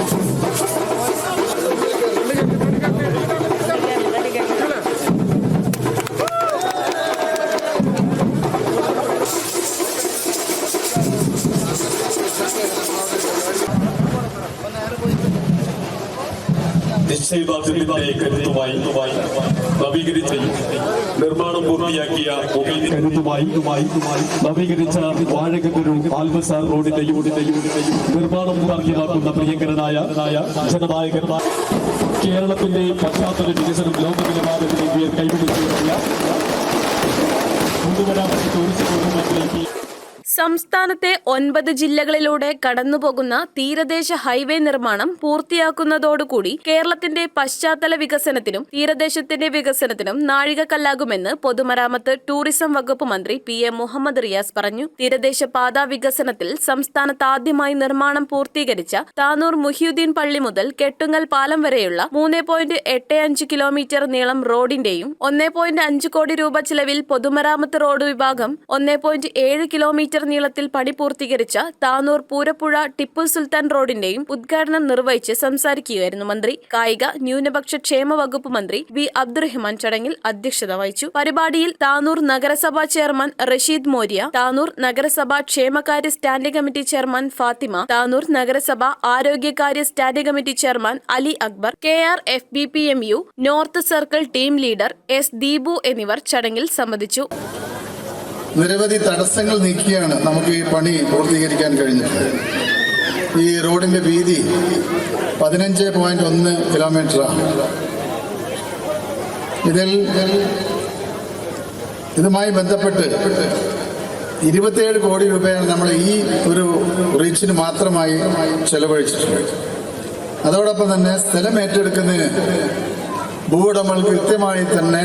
Thank you. നിർമ്മാണം പൂർത്തിയാക്കിയ നവീകരിച്ച വാഴകക്കൊരു ആൽബസാർ റോഡിന്റെ നിർമ്മാണം പൂർത്തിയാക്കുന്ന പ്രിയങ്കരനായ ജനനായകൻ കേരളത്തിന്റെ പശ്ചാത്തല വികസനം ലോക നിലവാരത്തിലേക്ക് കൈപിടിച്ചുയർത്തിയ പൊതുമരാമത്ത് ടൂറിസം വകുപ്പിലേക്ക് സംസ്ഥാനത്തെ ഒൻപത് ജില്ലകളിലൂടെ കടന്നുപോകുന്ന തീരദേശ ഹൈവേ നിർമ്മാണം പൂർത്തിയാക്കുന്നതോടുകൂടി കേരളത്തിന്റെ പശ്ചാത്തല വികസനത്തിനും തീരദേശത്തിന്റെ വികസനത്തിനും നാഴികക്കല്ലാകുമെന്ന് പൊതുമരാമത്ത് ടൂറിസം വകുപ്പ് മന്ത്രി പി എ മുഹമ്മദ് റിയാസ് പറഞ്ഞു. തീരദേശ പാതാ വികസനത്തിൽ സംസ്ഥാനത്ത് ആദ്യമായി നിർമ്മാണം പൂർത്തീകരിച്ച താനൂർ മുഹിയുദ്ദീൻ പള്ളി മുതൽ കെട്ടുങ്ങൽ പാലം വരെയുള്ള മൂന്ന് പോയിന്റ് എട്ട് അഞ്ച് കിലോമീറ്റർ നീളം റോഡിന്റെയും ഒന്നേ പോയിന്റ് അഞ്ച് കോടി രൂപ ചിലവിൽ പൊതുമരാമത്ത് റോഡ് വിഭാഗം ഒന്നേ പോയിന്റ് ഏഴ് കിലോമീറ്റർ നീളത്തിൽ പണി പൂർത്തീകരിച്ച താനൂർ പൂരപ്പുഴ ടിപ്പു സുൽത്താൻ റോഡിന്റെയും ഉദ്ഘാടനം നിർവഹിച്ച് സംസാരിക്കുകയായിരുന്നു മന്ത്രി. കായിക ന്യൂനപക്ഷ ക്ഷേമ വകുപ്പ് മന്ത്രി വി. അബ്ദുറഹ്മാൻ ചടങ്ങിൽ അധ്യക്ഷത വഹിച്ചു. പരിപാടിയിൽ താനൂർ നഗരസഭാ ചെയർമാൻ റഷീദ് മോര്യ താനൂർ നഗരസഭാ ക്ഷേമകാര്യ standing committee chairman Fatima Tanur നഗരസഭാ ആരോഗ്യകാര്യ standing committee chairman Ali Akbar K R F B P M U north circle team leader S Deepu എന്നിവർ ചടങ്ങിൽ സംബന്ധിച്ചു. നിരവധി തടസ്സങ്ങൾ നീക്കിയാണ് നമുക്ക് ഈ പണി പൂർത്തീകരിക്കാൻ കഴിഞ്ഞത്. ഈ റോഡിന്റെ വീതി പതിനഞ്ച് പോയിന്റ് ഒന്ന് കിലോമീറ്ററാണ് ഇതിൽ ഇതുമായി ബന്ധപ്പെട്ട് ഇരുപത്തിയേഴ് കോടി രൂപയാണ് നമ്മൾ ഈ ഒരു റീച്ചിന് മാത്രമായി ചെലവഴിച്ചിട്ടുള്ളത്. അതോടൊപ്പം തന്നെ സ്ഥലം ഏറ്റെടുക്കുന്നതിന് ഭൂവുടമകൾ കൃത്യമായി തന്നെ